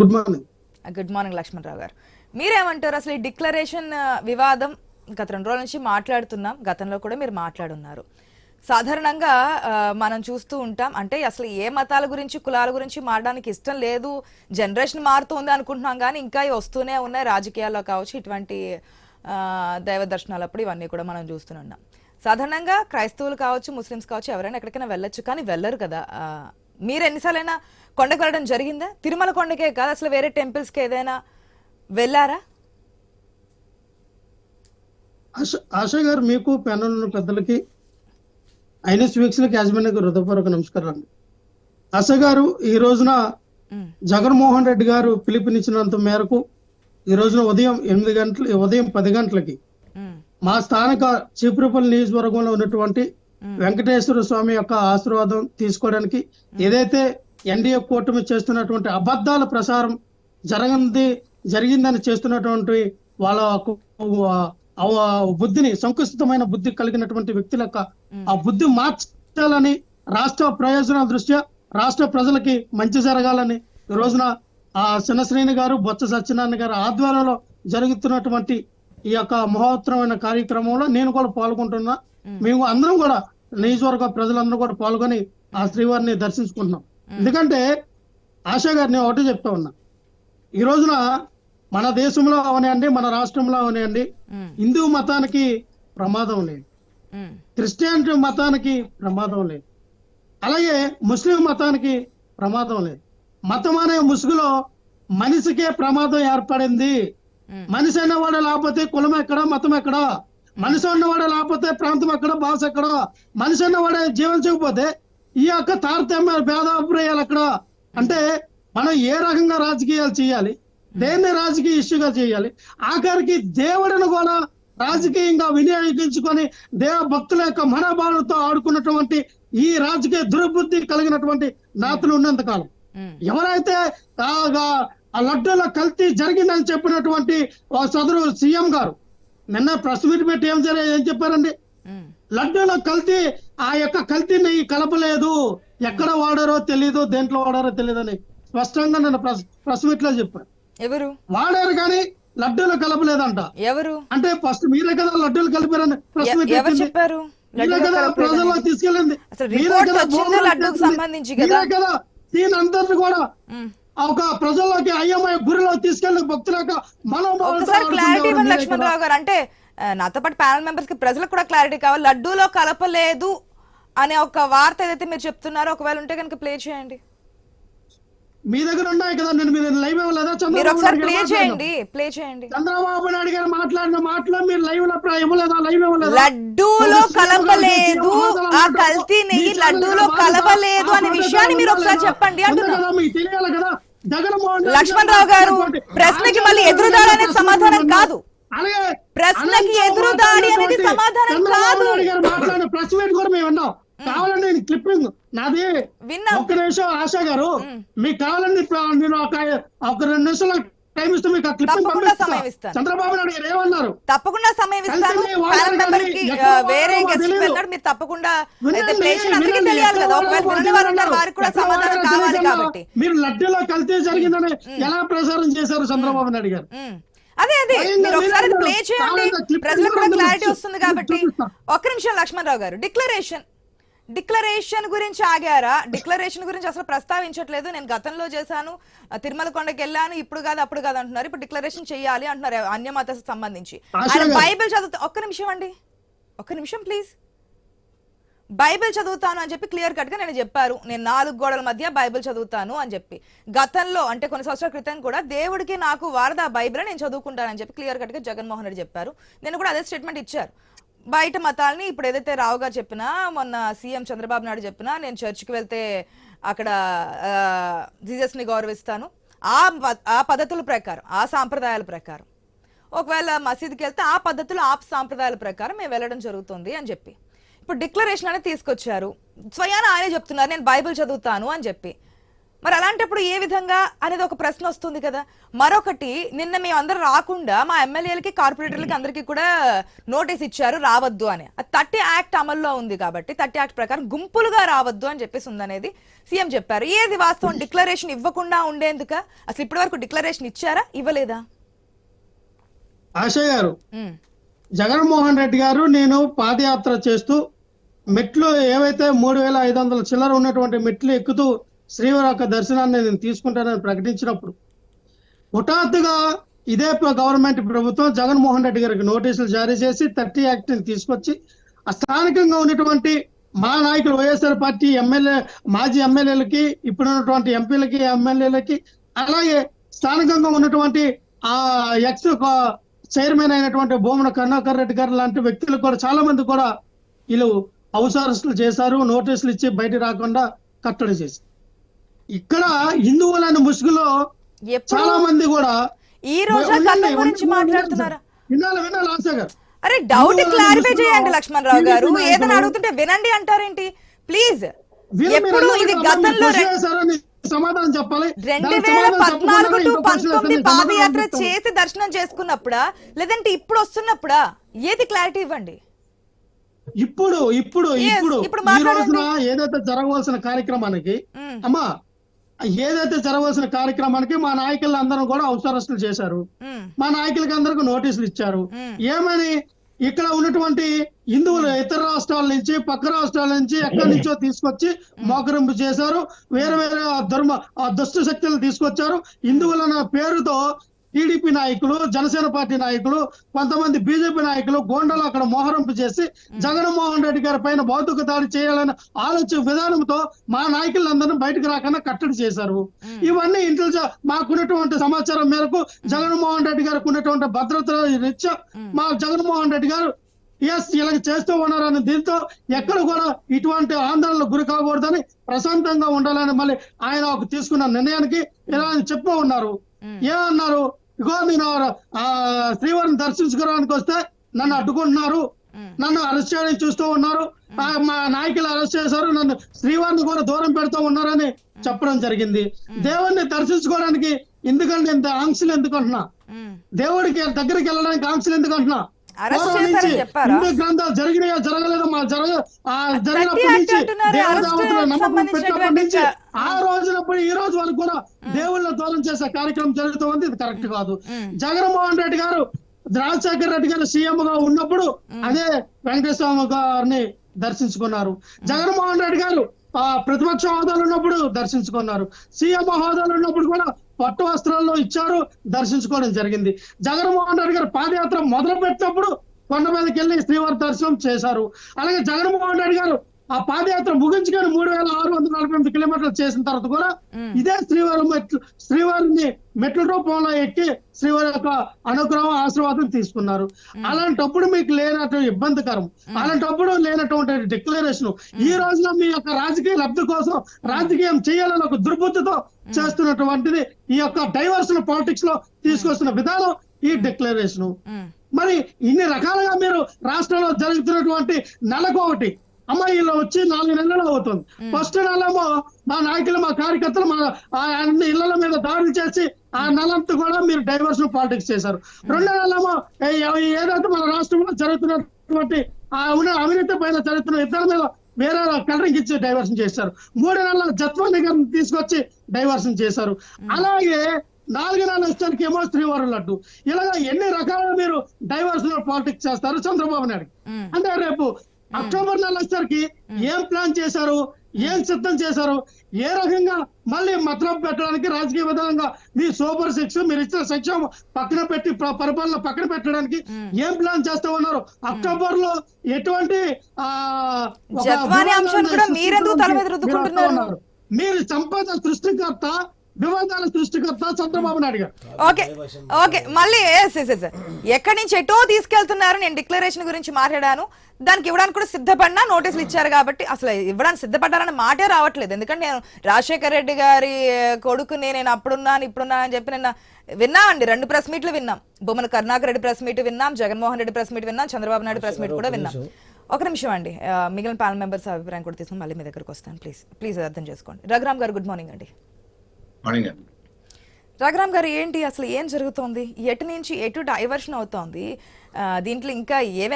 Good morning good morning Lakshmanarao గారు. మీరేమంటారు? అసలు ఈ డిక్లరేషన్ వివాదం గత రెండు రోజుల నుంచి మాట్లాడుతున్నాం. గతంలో కూడా మీరు మాట్లాడున్నారు. సాధారణంగా మనం చూస్తూ ఉంటాం. అంటే అసలు ఏ మతాల గురించి కులాల గురించి మారడానికి ఇష్టం లేదు. జనరేషన్ మారుతుంది అనుకుంటున్నాం కానీ ఇంకా వస్తూనే ఉన్నాయి. రాజకీయాల్లో కావచ్చు ఇటువంటి దైవ దర్శనాలప్పుడు ఇవన్నీ కూడా మనం చూస్తున్నాం సాధారణంగా క్రైస్తవులు కావచ్చు ముస్లిమ్స్ కావచ్చు ఎవరైనా ఎక్కడికైనా వెళ్ళొచ్చు కానీ వెళ్ళరు కదా. మీరు ఎన్నిసార్లైనా కొండకు వెళ్ళడం జరిగిందా? తిరుమల కొండకే కాదు అసలు వేరే టెంపుల్స్కి ఏదైనా వెళ్ళారా? ఆశ గారు మీకు ప్యానల్ ఉన్న పెద్దలకి ఐనస్ వీక్షలకు యాజమాన్యకు హృదయపూర్వక నమస్కారాలు. ఆశ గారు ఈ రోజున జగన్మోహన్ రెడ్డి గారు పిలుపునిచ్చినంత మేరకు ఈ రోజున ఉదయం ఎనిమిది గంటల ఉదయం పది గంటలకి మా స్థానిక చీపురుపల్లి నియోజకవర్గంలో ఉన్నటువంటి. వెంకటేశ్వర స్వామి యొక్క ఆశీర్వాదం తీసుకోవడానికి ఏదైతే ఎన్డీఏ కూటమి చేస్తున్నటువంటి అబద్ధాల ప్రసారం జరగంది జరిగిందని చేస్తున్నటువంటి వాళ్ళ బుద్ధిని సంకుచితమైన బుద్ధి కలిగినటువంటి వ్యక్తుల యొక్క ఆ బుద్ధి మార్చాలని రాష్ట్ర ప్రయోజనాల దృష్ట్యా రాష్ట్ర ప్రజలకి మంచి జరగాలని ఈ రోజున ఆ శనశ్రేణి గారు బొత్స సత్యనారాయణ గారు ఆధ్వర్యంలో జరుగుతున్నటువంటి ఈ యొక్క మహోత్తరమైన కార్యక్రమంలో నేను కూడా పాల్గొంటున్నా. మేము. అందరం కూడా నియోజకవర్గ ప్రజలందరూ కూడా పాల్గొని ఆ శ్రీవారిని దర్శించుకుంటున్నాం. ఎందుకంటే ఆశా గారిని ఒకటి చెప్తా ఉన్నా. ఈ రోజున మన దేశంలో అవనివ్వండి మన రాష్ట్రంలో అవనివ్వండి ఉమ్, హిందూ మతానికి ప్రమాదం లేదు. ఉమ్, క్రిస్టియానిటీ మతానికి ప్రమాదం లేదు. అలాగే ముస్లిం మతానికి ప్రమాదం లేదు. మతం అనే ముసుగులో మనిషికే ప్రమాదం ఏర్పడింది. మనిషి అన్నవాడు లేకపోతే కులం ఎక్కడ మతం ఎక్కడ? మనిషి అన్నవాడు లేకపోతే ప్రాంతం ఎక్కడ భాష ఎక్కడ మనిషి అన్నవాడే జీవించకపోతే ఈ యొక్క తారతమ్య భేదాభిప్రాయాలు ఎక్కడ. అంటే మనం ఏ రకంగా రాజకీయాలు చేయాలి? దేన్ని రాజకీయ ఇష్యూగా చేయాలి? ఆఖరికి దేవుడిని కూడా రాజకీయంగా వినియోగించుకొని దేవ భక్తుల యొక్క మనోభావాలతో ఆడుకున్నటువంటి ఈ రాజకీయ దుర్బుద్ధి కలిగినటువంటి నాతులు ఉన్నంత కాలం. ఉమ్, ఎవరైతే ఆ లడ్డూల కల్తీ జరిగిందని చెప్పినటువంటి సదరు సీఎం గారు నిన్న ప్రెస్ మీట్ పెట్టి ఏం జరి ఏం చెప్పారండి? లడ్డూల కల్తీ ఆ యొక్క కల్తీ నెయ్యి కలపలేదు. ఎక్కడ వాడారో తెలియదు దేంట్లో వాడారో తెలియదు అని స్పష్టంగా నిన్న ప్రెస్ మీట్లో చెప్పారు. ఎవరు? వాడారు కానీ లడ్డూలు కలపలేదంట. ఎవరు? అంటే ఫస్ట్ మీరే కదా లడ్డూలు కలిపారని ప్రెస్ మీట్. చెప్పారు? మీరే కదా? ప్రజల్లో తీసుకెళ్ళింది. మీరే కదా మీరే కదా దీని అందరిని కూడా. ఒక ప్రజల్లోకి అయ్యమయ్య గురిలో తీసుకెళ్ళి భక్తుల యొక్క మనోభావాలతో ఒకసారి క్లారిటీ లక్ష్మణ్. రావు గారు అంటే నాతో పాటు ప్యానల్ మెంబర్స్కి ప్రజలకు కూడా క్లారిటీ కావాలి లడ్డూలో కలపలేదు అనే ఒక వార్త ఏదైతే మీరు చెప్తున్నారో ఒకవేళ ఉంటే కనుక ప్లే చేయండి మీ దగ్గర ఉన్నాయి కదా నేను మీరు లైవ్ ఇవ్వలేదా చేయండి ప్లే చేయండి. చంద్రబాబు నాయుడు గారు మాట్లాడిన మాటలో మీరు లైవ్లో ఇవ్వలేదా లైవ్ ఇవ్వలేదా లడ్డూలో కలపలేదు. ఆ కల్తీ నెయ్యి లడ్డూలో కలపలేదు అనే విషయాన్ని మీరు ఒకసారి చెప్పండి అంటున్నా. కదా మీకు తెలియాలి కదా జగన్మోహన్ లక్ష్మణ్ రావు గారు ప్రశ్నకి మళ్ళీ ఎదురుదాడి అనేది సమాధానం కాదు. ప్రశ్నకి ఎదురుదాడి అనేది సమాధానం కాదు. మాట్లాడిన ప్రెస్ మీట్ కూడా మేము విన్నాం. కావాలండి నేను క్లిప్పింగ్ నాది ఒక్క నిమిషం ఆశా గారు మీకు కావాలండి నేను ఒక ఒక రెండు నిమిషాలు టైం ఇస్తే మీకు ఆ క్లిప్పింగ్ ఇస్తాను. చంద్రబాబు నాయుడు గారు ఏమన్నారు తప్పకుండా సమయం ఇస్తాను ప్యానల్ మెంబర్కి వేరే గెస్ట్. వెళ్ళాడు మీరు తప్పకుండా అయితే అందరికీ తెలియాలి కదా ఒకవేళ ఉంటారు. వారికి కూడా సమాధానం కావాలి. కాబట్టి మీరు లడ్డూలో కల్తీ జరిగిందని ఎలా ప్రసారం చేశారు చంద్రబాబు నాయుడు గారు. అదే అదే? మీరు ఒకసారి ప్లే చేయండి ప్రజలకు కూడా క్లారిటీ. వస్తుంది కాబట్టి. ఒక్క నిమిషం లక్ష్మణరావు గారు డిక్లరేషన్ డిక్లరేషన్ గురించి ఆగారా? డిక్లరేషన్ గురించి అసలు ప్రస్తావించట్లేదు. నేను గతంలో చేశాను తిరుమల కొండకి వెళ్ళాను ఇప్పుడు కాదు అప్పుడు కాదు అంటున్నారు. ఇప్పుడు డిక్లరేషన్ చేయాలి అంటున్నారు అన్య మత సంబంధించి ఆయన. బైబిల్ చదువుతా ఒక్క నిమిషం అండి. ఒక్క నిమిషం ప్లీజ్. బైబిల్ చదువుతాను అని చెప్పి క్లియర్ కట్గా నేను చెప్పారు. నేను నాలుగు గోడల మధ్య బైబిల్ చదువుతాను అని చెప్పి. గతంలో అంటే కొన్ని సంవత్సరాల క్రితం కూడా దేవుడికి నాకు వారద బైబిల్ నేను చదువుకుంటానని చెప్పి క్లియర్ కట్గా జగన్మోహన్ రెడ్డి చెప్పారు. నేను కూడా అదే స్టేట్మెంట్ ఇచ్చారు. బయట మతాల్ని ఇప్పుడు ఏదైతే రావు గారు చెప్పినా మొన్న సీఎం చంద్రబాబు నాయుడు చెప్పినా నేను చర్చికి వెళ్తే అక్కడ జీజస్ని గౌరవిస్తాను. ఆ ప- ఆ పద్ధతుల ప్రకారం ఆ సాంప్రదాయాల ప్రకారం. ఒకవేళ మసీదుకి వెళ్తే ఆ పద్ధతులు ఆ సాంప్రదాయాల ప్రకారం మేము వెళ్ళడం జరుగుతుంది అని చెప్పి. ఇప్పుడు డిక్లరేషన్ అనేది తీసుకొచ్చారు. స్వయాన ఆయనే చెప్తున్నారు నేను బైబిల్ చదువుతాను అని చెప్పి. మరి అలాంటప్పుడు ఏ విధంగా అనేది ఒక ప్రశ్న వస్తుంది కదా? మరొకటి నిన్న మేము అందరం రాకుండా మా ఎమ్మెల్యేలకి కార్పొరేటర్లకి అందరికీ కూడా నోటీస్ ఇచ్చారు రావద్దు అని. థర్టీ యాక్ట్ అమల్లో ఉంది కాబట్టి థర్టీ యాక్ట్ ప్రకారం గుంపులుగా రావద్దు అని చెప్పేసి ఉందనేది సీఎం చెప్పారు. ఏది వాస్తవం? డిక్లరేషన్ ఇవ్వకుండా ఉండేందుక? అసలు ఇప్పటి వరకు డిక్లరేషన్ ఇచ్చారా? ఇవ్వలేదా? గారు జగన్మోహన్ రెడ్డి గారు నేను పాదయాత్ర చేస్తూ మెట్లు ఏవైతే మూడు వేల ఐదు వందల చిల్లర ఉన్నటువంటి మెట్లు ఎక్కుతూ శ్రీవారి యొక్క దర్శనాన్ని నేను తీసుకుంటానని ప్రకటించినప్పుడు హఠాత్తుగా ఇదే గవర్నమెంట్ ప్రభుత్వం జగన్మోహన్ రెడ్డి గారికి నోటీసులు జారీ చేసి థర్టీ యాక్ట్ని తీసుకొచ్చి ఆ స్థానికంగా ఉన్నటువంటి మా నాయకులు వైఎస్ఆర్ పార్టీ ఎమ్మెల్యే మాజీ ఎమ్మెల్యేలకి ఇప్పుడున్నటువంటి ఎంపీలకి ఎమ్మెల్యేలకి అలాగే స్థానికంగా ఉన్నటువంటి ఆ ఎక్స్ చైర్మన్ అయినటువంటి భూమన కరుణాకర్ రెడ్డి గారు లాంటి వ్యక్తులు కూడా చాలా మంది కూడా వీళ్ళు హౌస్ అరెస్టులు చేశారు నోటీసులు ఇచ్చి బయట రాకుండా కట్టడి చేసి ఇక్కడ హిందువులైన ముసుగులో చాలా మంది కూడా ఈ రోజు గురించి మాట్లాడుతున్నారా? వినాలి వినాలి ఆశా గారు అరే డౌట్ క్లారిఫై చేయండి లక్ష్మణ్ రావు గారు. ఏదైనా అడుగుతుంటే వినండి అంటారేంటి? ప్లీజ్. ఎప్పుడు ఇది గతంలో సమాధానం చెప్పాలి. రెండు వేల పద్నాలుగు టు పంతొమ్మిది పాదయాత్ర. చేసి దర్శనం చేసుకున్నప్పుడా? లేదంటే ఇప్పుడు వస్తున్నప్పుడా? ఏది క్లారిటీ ఇవ్వండి. ఇప్పుడు ఇప్పుడు ఇప్పుడు. ఈ. రోజున ఏదైతే జరగవలసిన కార్యక్రమానికి మ్మ్. అమ్మా ఏదైతే జరగవలసిన కార్యక్రమానికి మా నాయకులు అందరం కూడా అరెస్టులు చేశారు. మా నాయకులకి అందరికి నోటీసులు ఇచ్చారు. ఏమని? ఇక్కడ ఉన్నటువంటి హిందువులు ఇతర రాష్ట్రాల నుంచి పక్క రాష్ట్రాల నుంచి ఎక్కడి నుంచో తీసుకొచ్చి మోకరింపు చేశారు. వేరే వేరే ధర్మ ఆ దుష్ట శక్తులు తీసుకొచ్చారు. హిందువుల పేరుతో టీడీపీ నాయకులు జనసేన పార్టీ నాయకులు కొంతమంది బీజేపీ నాయకులు గోండలు అక్కడ మోహరింపు చేసి జగన్మోహన్ రెడ్డి గారి పైన భౌతిక దాడి చేయాలనే ఆలోచన విధానంతో మా నాయకులందరినీ బయటకు రాకుండా కట్టడి చేశారు. ఇవన్నీ ఇంటెలిజెన్స్ మాకున్నటువంటి సమాచారం మేరకు జగన్మోహన్ రెడ్డి గారికి ఉన్నటువంటి భద్రత రీత్యా మా జగన్మోహన్ రెడ్డి గారు ఎస్ ఇలా చేస్తూ ఉన్నారని దీంతో ఎక్కడ కూడా ఇటువంటి ఆందోళనకు గురి కాకూడదని ప్రశాంతంగా ఉండాలని మళ్ళీ ఆయన ఒక తీసుకున్న నిర్ణయానికి ఇలా చెప్తూ ఉన్నారు. ఏమన్నారు? ఇగో నేను శ్రీవారిని దర్శించుకోవడానికి వస్తే నన్ను అడ్డుకుంటున్నారు. నన్ను అరెస్ట్ చేయడానికి చూస్తూ ఉన్నారు. ఆ, మా నాయకులు అరెస్ట్ చేశారు. నన్ను శ్రీవారిని కూడా దూరం పెడుతూ ఉన్నారని చెప్పడం జరిగింది. దేవుణ్ణి దర్శించుకోవడానికి ఎందుకంటే ఇంత ఆంక్షలు ఎందుకు అంటున్నా మ్మ్. దేవుడికి దగ్గరికి వెళ్ళడానికి ఆంక్షలు ఎందుకు హిందూ గ్రంథాలు జరిగినాయో జరగలేదో? మా జరగ ఆ జరిగినప్పటి నుంచి దేవదేవతల నమ్మకం పెట్టినప్పటి నుంచి ఆ రోజునప్పుడు ఈ రోజు వరకు కూడా దేవుళ్ళ దూరం చేసే కార్యక్రమం జరుగుతుంది ఇది కరెక్ట్ కాదు. జగన్మోహన్ రెడ్డి గారు రాజశేఖర రెడ్డి గారు సీఎం గా ఉన్నప్పుడు అదే వెంకటేశ్వర గారిని దర్శించుకున్నారు. జగన్మోహన్ రెడ్డి గారు ఆ ప్రతిపక్ష హోదాలు ఉన్నప్పుడు దర్శించుకున్నారు. సీఎం హోదాలు ఉన్నప్పుడు కూడా పట్టు వస్త్రాల్లో ఇచ్చారు దర్శించుకోవడం జరిగింది. జగన్మోహన్ రెడ్డి గారు పాదయాత్ర మొదలు పెట్టినప్పుడు కొండ మీదకి వెళ్ళి శ్రీవారి దర్శనం చేశారు. అలాగే జగన్మోహన్ రెడ్డి గారు ఆ పాదయాత్ర ముగించుకొని మూడు వేల ఆరు వందల నలభై ఎనిమిది కిలోమీటర్లు చేసిన తర్వాత కూడా ఇదే శ్రీవారి మెట్లు శ్రీవారిని మెట్ల రూపంలో ఎక్కి శ్రీవారి యొక్క అనుగ్రహం ఆశీర్వాదం తీసుకున్నారు. అలాంటప్పుడు మీకు లేనటువంటి ఇబ్బందికరం. అలాంటప్పుడు లేనటువంటి డిక్లరేషన్. ఈ రోజున మీ యొక్క రాజకీయ లబ్ధి కోసం రాజకీయం చేయాలని ఒక దుర్బుద్ధితో చేస్తున్నటువంటిది ఈ యొక్క డైవర్షన్ పాలిటిక్స్లో తీసుకొస్తున్న విధానం ఈ డిక్లరేషన్. మరి ఇన్ని రకాలుగా మీరు రాష్ట్రంలో జరుగుతున్నటువంటి నెలకు ఒకటి అమ్మాయిలో వచ్చి నాలుగు నెలలు అవుతుంది. ఫస్ట్ నెలేమో మా నాయకులు మా కార్యకర్తలు మా ఆ అన్ని ఇళ్ళ మీద దాడులు చేసి ఆ నెలంతా కూడా మీరు డైవర్షన్ పాలిటిక్స్ చేశారు. రెండో నెలేమో ఏ- ఏదైతే మన రాష్ట్రంలో జరుగుతున్నటువంటి ఆ ఉన్న అవినీతి పైన జరుగుతున్న ఇద్దరి మీద వేరే కలరింగ్ ఇచ్చి డైవర్షన్ చేశారు. మూడు నెలల జత్వాని గారిని తీసుకొచ్చి డైవర్షన్ చేశారు. అలాగే నాలుగు నెలల వచ్చానికి ఏమో శ్రీవారు లడ్డు. ఇలాగా ఎన్ని రకాలుగా మీరు డైవర్షన్ పాలిటిక్స్ చేస్తారు చంద్రబాబు నాయుడు. అంటే రేపు అక్టోబర్ నెల వచ్చేసరికి ఏం ప్లాన్ చేశారు? ఏం సిద్ధం చేశారు? ఏ రకంగా మళ్ళీ మతలం పెట్టడానికి రాజకీయ విధానంగా మీ సూపర్ సిక్స్ మీరు ఇచ్చిన సంక్షేమం పక్కన పెట్టి ప్ర- పరిపాలన పక్కన పెట్టడానికి ఏం ప్లాన్ చేస్తా ఉన్నారు? అక్టోబర్లో ఎటువంటి మీరెందుకు తల మీద రుద్దుకుంటున్నారు? మీరు సంపద సృష్టికర్త వివాదాల సృష్టికర్త చంద్రబాబు నాయుడు గారు. ఓకే ఓకే మళ్ళీ ఎస్ ఎక్కడి నుంచి ఎటో తీసుకెళ్తున్నారు నేను డిక్లరేషన్ గురించి మాట్లాడాను. దానికి ఇవ్వడానికి కూడా సిద్ధపడినా నోటీసులు ఇచ్చారు కాబట్టి అసలు ఇవ్వడానికి సిద్ధపడ్డారన్న మాటే రావట్లేదు. ఎందుకంటే నేను రాజశేఖర రెడ్డి గారి కొడుకుని నేను అప్పుడున్నాను ఇప్పుడున్నా అని చెప్పి నిన్న విన్నామండి. రెండు ప్రెస్ మీట్లు విన్నాం. బొమ్మన కరుణాకర్ రెడ్డి ప్రెస్ మీట్ విన్నాం. జగన్మోహన్ రెడ్డి ప్రెస్ మీట్ విన్నాం. చంద్రబాబు నాయుడు ప్రెస్ మీట్ కూడా విన్నాం. ఒక నిమిషం అండి. మిగిలిన ప్యానల్ మెంబర్స్ అభిప్రాయం కూడా తీసుకుని మళ్ళీ మీ దగ్గరకు వస్తాను. ప్లీజ్ ప్లీజ్ అర్థం చేసుకోండి. రఘురామ్ గారు గుడ్ మార్నింగ్ అండి. మార్నింగ్ అండి రఘురామ్ గారు ఏంటి? అసలు ఏం జరుగుతోంది? ఎటు నుంచి ఎటు డైవర్షన్ అవుతోంది? దీంట్లో ఇంకా ఏవే